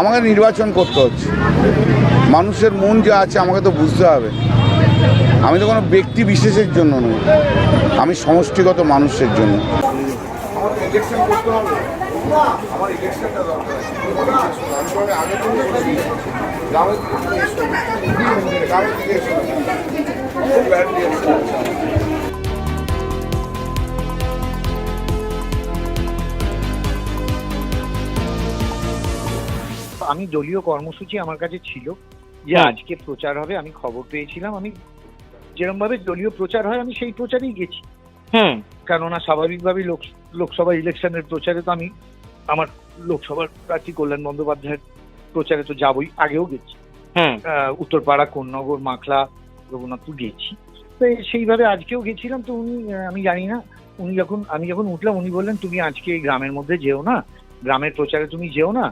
আমাকে নির্বাচন করতে হচ্ছে। মানুষের মন যা আছে আমাকে তো বুঝতে হবে। আমি তো কোনো ব্যক্তি বিশেষের জন্য নই। আমি সমষ্টিগত মানুষের জন্য। আমি দলীয় কর্মসূচি আমার কাছে ছিল যে আজকে প্রচার হবে আমি খবর পেয়েছিলাম। আমি যেরকম ভাবে দলীয় প্রচার হয় আমি সেই প্রচারেই গেছি। কেননা স্বাভাবিকভাবেই লোক লোকসভা ইলেকশনের প্রচারে তো আমি আমার লোকসভার প্রার্থী কল্যাণ বন্দ্যোপাধ্যায়ের প্রচারে তো যাবই আগেও গেছি। উত্তরপাড়া কোন্নগর মাখলা রঘুনাথপুর গেছি। তো সেইভাবে আজকেও গেছিলাম তো উনি আমি জানি না উনি যখন আমি যখন উঠলাম উনি বললেন তুমি আজকে এই গ্রামের মধ্যে যেও না গ্রামের প্রচারে তুমি যেও না